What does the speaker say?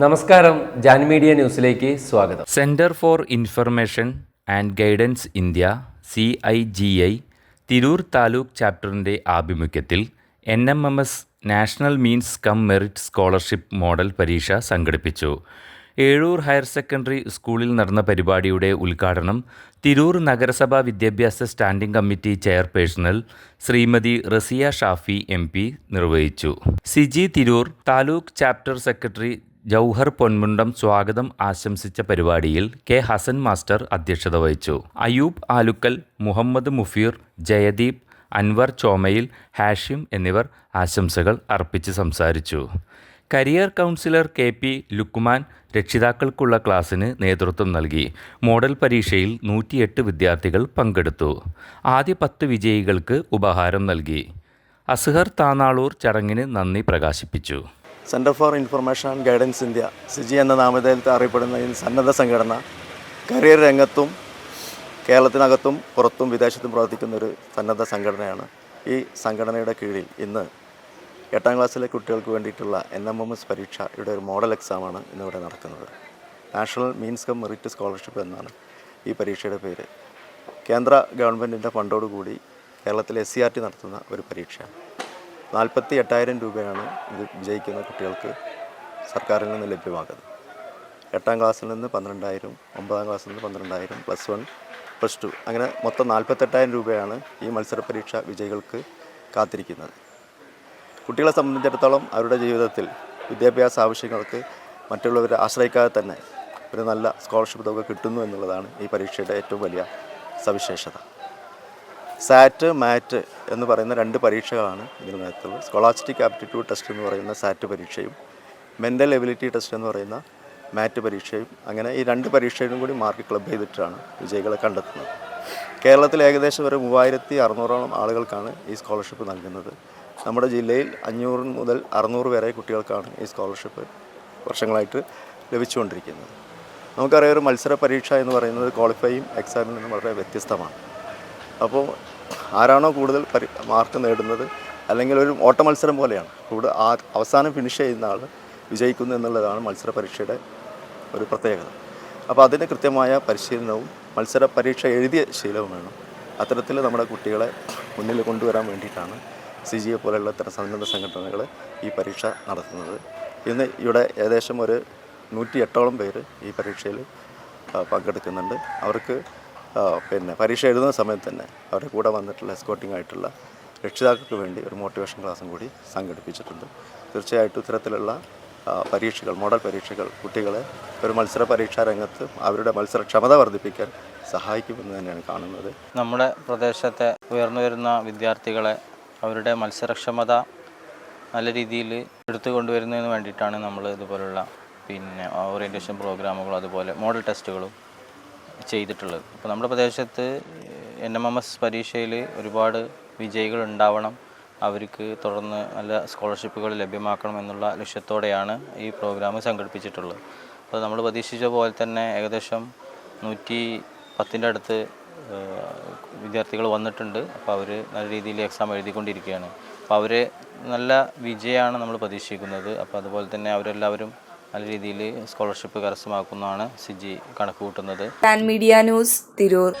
നമസ്കാരം ജാൻ മീഡിയ ന്യൂസിലേക്ക് സ്വാഗതം. Centre for information and guidance India C I G I Tirur taluk ചാപ്റ്ററിന്റെ ആഭിമുഖ്യത്തിൽ N M M S national means cum merit scholarship model പരീക്ഷ സംഘടിപ്പിച്ചു. Ezhur higher secondary സ്കൂളിൽ നടന്ന പരിപാടിയുടെ ഉദ്ഘാടനം തിരൂർ നഗരസഭാ വിദ്യാഭ്യാസ സ്റ്റാൻഡിംഗ് കമ്മിറ്റി ചെയർപേഴ്സണൽ ശ്രീമതി റസിയ ഷാഫി എം നിർവഹിച്ചു. CG Tirur taluk chapter secretary Jauhar Ponmundam സ്വാഗതം ആശംസിച്ച പരിപാടിയിൽ കെ ഹസൻ മാസ്റ്റർ അധ്യക്ഷത വഹിച്ചു. അയൂബ് ആലുക്കൽ മുഹമ്മദ് മുഫീർ ജയദീപ് അൻവർ ചോമയിൽ ഹാഷിം എന്നിവർ ആശംസകൾ അർപ്പിച്ച് സംസാരിച്ചു. Career counsellor K P Lukman രക്ഷിതാക്കൾക്കുള്ള ക്ലാസ്സിന് നേതൃത്വം നൽകി. മോഡൽ പരീക്ഷയിൽ നൂറ്റിയെട്ട് വിദ്യാർത്ഥികൾ പങ്കെടുത്തു. ആദ്യ പത്ത് വിജയികൾക്ക് ഉപഹാരം നൽകി. അസ്ഹർ താനാളൂർ ചടങ്ങിന് നന്ദി പ്രകാശിപ്പിച്ചു. Centre for information and guidance India CG എന്ന നാമധേയത്തിൽ അറിയപ്പെടുന്ന ഈ സന്നദ്ധ സംഘടന കരിയർ രംഗത്തും കേരളത്തിനകത്തും പുറത്തും വിദേശത്തും പ്രവർത്തിക്കുന്ന ഒരു സന്നദ്ധ സംഘടനയാണ്. ഈ സംഘടനയുടെ കീഴിൽ ഇന്ന് എട്ടാം ക്ലാസ്സിലെ കുട്ടികൾക്ക് വേണ്ടിയിട്ടുള്ള എൻ എം എം എസ് പരീക്ഷ ഇവിടെ ഒരു മോഡൽ എക്സാമാണ് ഇന്നിവിടെ നടക്കുന്നത്. National means cum merit scholarship എന്നാണ് ഈ പരീക്ഷയുടെ പേര്. കേന്ദ്ര ഗവൺമെന്റിന്റെ ഫണ്ടോടുകൂടി കേരളത്തിലെ എസ് സി ആർ ടി നടത്തുന്ന ഒരു പരീക്ഷയാണ്. നാൽപ്പത്തി എട്ടായിരം രൂപയാണ് ഇത് വിജയിക്കുന്ന കുട്ടികൾക്ക് സർക്കാരിൽ നിന്ന് ലഭ്യമാകുന്നത്. എട്ടാം ക്ലാസ്സിൽ നിന്ന് പന്ത്രണ്ടായിരം ഒമ്പതാം ക്ലാസ്സിൽ നിന്ന് പന്ത്രണ്ടായിരം പ്ലസ് വൺ പ്ലസ് ടു അങ്ങനെ മൊത്തം നാൽപ്പത്തെട്ടായിരം രൂപയാണ് ഈ മത്സര പരീക്ഷ വിജയികൾക്ക് കാത്തിരിക്കുന്നത്. കുട്ടികളെ സംബന്ധിച്ചിടത്തോളം അവരുടെ ജീവിതത്തിൽ വിദ്യാഭ്യാസ ആവശ്യങ്ങൾക്ക് മറ്റുള്ളവരെ ആശ്രയിക്കാതെ തന്നെ ഒരു നല്ല സ്കോളർഷിപ്പ് തുക കിട്ടുന്നു എന്നുള്ളതാണ് ഈ പരീക്ഷയുടെ ഏറ്റവും വലിയ സവിശേഷത. സാറ്റ് മാറ്റ് എന്ന് പറയുന്ന രണ്ട് പരീക്ഷകളാണ് ഇതിനകത്തുള്ളത് സ്കോളാസ്റ്റിക് ആപ്റ്റിറ്റ്യൂഡ് ടെസ്റ്റ് എന്ന് പറയുന്ന സാറ്റ് പരീക്ഷയും മെന്റൽ എബിലിറ്റി ടെസ്റ്റ് എന്ന് പറയുന്ന മാറ്റ് പരീക്ഷയും അങ്ങനെ ഈ രണ്ട് പരീക്ഷയിലും കൂടി മാർക്ക് ക്ലബ് ചെയ്തിട്ടാണ് വിജയികളെ കണ്ടെത്തുന്നത്. കേരളത്തിൽ ഏകദേശം ഒരു മൂവായിരത്തി അറുന്നൂറോളം ആളുകൾക്കാണ് ഈ സ്കോളർഷിപ്പ് നൽകുന്നത്. നമ്മുടെ ജില്ലയിൽ അഞ്ഞൂറ് മുതൽ അറുന്നൂറ് വരെ കുട്ടികൾക്കാണ് ഈ സ്കോളർഷിപ്പ് വർഷങ്ങളായിട്ട് ലഭിച്ചുകൊണ്ടിരിക്കുന്നത്. നമുക്കറിയാം ഒരു മത്സര പരീക്ഷ എന്ന് പറയുന്നത് ക്വാളിഫൈയും എക്സാമിൽ നിന്നും വളരെ വ്യത്യസ്തമാണ്. അപ്പോൾ ആരാണോ കൂടുതൽ പരി മാർക്ക് നേടുന്നത് അല്ലെങ്കിൽ ഒരു ഓട്ട മത്സരം പോലെയാണ്. കൂടുതൽ ആ അവസാനം ഫിനിഷ് ചെയ്യുന്ന ആൾ വിജയിക്കുന്നു എന്നുള്ളതാണ് മത്സര പരീക്ഷയുടെ ഒരു പ്രത്യേകത. അപ്പോൾ അതിന് കൃത്യമായ പരിശീലനവും മത്സര പരീക്ഷ എഴുതിയ ശീലവും വേണം. അത്തരത്തിൽ നമ്മുടെ കുട്ടികളെ മുന്നിൽ കൊണ്ടുവരാൻ വേണ്ടിയിട്ടാണ് സി ജി എ പോലെയുള്ള ഇത്തരം സന്നദ്ധ സംഘടനകൾ ഈ പരീക്ഷ നടത്തുന്നത്. ഇന്ന് ഇവിടെ ഏകദേശം ഒരു നൂറ്റി എട്ടോളം പേര് ഈ പരീക്ഷയിൽ പങ്കെടുക്കുന്നുണ്ട്. അവർക്ക് പിന്നെ പരീക്ഷ എഴുതുന്ന സമയത്ത് തന്നെ അവരുടെ കൂടെ വന്നിട്ടുള്ള എസ്കോട്ടിംഗ് ആയിട്ടുള്ള രക്ഷിതാക്കൾക്ക് വേണ്ടി ഒരു മോട്ടിവേഷൻ ക്ലാസ്സും കൂടി സംഘടിപ്പിച്ചിട്ടുണ്ട്. തീർച്ചയായിട്ടും ഇത്തരത്തിലുള്ള പരീക്ഷകൾ മോഡൽ പരീക്ഷകൾ കുട്ടികളെ ഒരു മത്സര പരീക്ഷാ രംഗത്ത് അവരുടെ മത്സരക്ഷമത വർദ്ധിപ്പിക്കാൻ സഹായിക്കുമെന്ന് തന്നെയാണ് കാണുന്നത്. നമ്മുടെ പ്രദേശത്തെ ഉയർന്നു വരുന്ന വിദ്യാർത്ഥികളെ അവരുടെ മത്സരക്ഷമത നല്ല രീതിയിൽ എടുത്തു കൊണ്ടുവരുന്നതിന് വേണ്ടിയിട്ടാണ് നമ്മൾ ഇതുപോലുള്ള പിന്നെ ഓറിയന്റേഷൻ പ്രോഗ്രാമുകളും അതുപോലെ മോഡൽ ടെസ്റ്റുകളും ചെയ്തിട്ടുള്ളത്. അപ്പോൾ നമ്മുടെ പ്രദേശത്ത് എൻ എം എം എസ് പരീക്ഷയിൽ ഒരുപാട് വിജയികൾ ഉണ്ടാവണം അവർക്ക് തുടർന്ന് നല്ല സ്കോളർഷിപ്പുകൾ ലഭ്യമാക്കണം എന്നുള്ള ലക്ഷ്യത്തോടെയാണ് ഈ പ്രോഗ്രാം സംഘടിപ്പിച്ചിട്ടുള്ളത്. അപ്പോൾ നമ്മൾ പ്രതീക്ഷിച്ച പോലെ തന്നെ ഏകദേശം നൂറ്റി പത്തിന്റെ അടുത്ത് വിദ്യാർത്ഥികൾ വന്നിട്ടുണ്ട്. അപ്പോൾ അവർ നല്ല രീതിയിൽ എക്സാം എഴുതിക്കൊണ്ടിരിക്കുകയാണ്. അപ്പോൾ അവരെ നല്ല വിജയമാണ് നമ്മൾ പ്രതീക്ഷിക്കുന്നത്. അപ്പോൾ അതുപോലെ തന്നെ അവരെല്ലാവരും നല്ല രീതിയിൽ സ്കോളർഷിപ്പ് കരസ്ഥമാക്കുന്നതാണ് സിജി കണക്ക് കൂട്ടുന്നത് പാൻ മീഡിയ ന്യൂസ് തിരൂർ.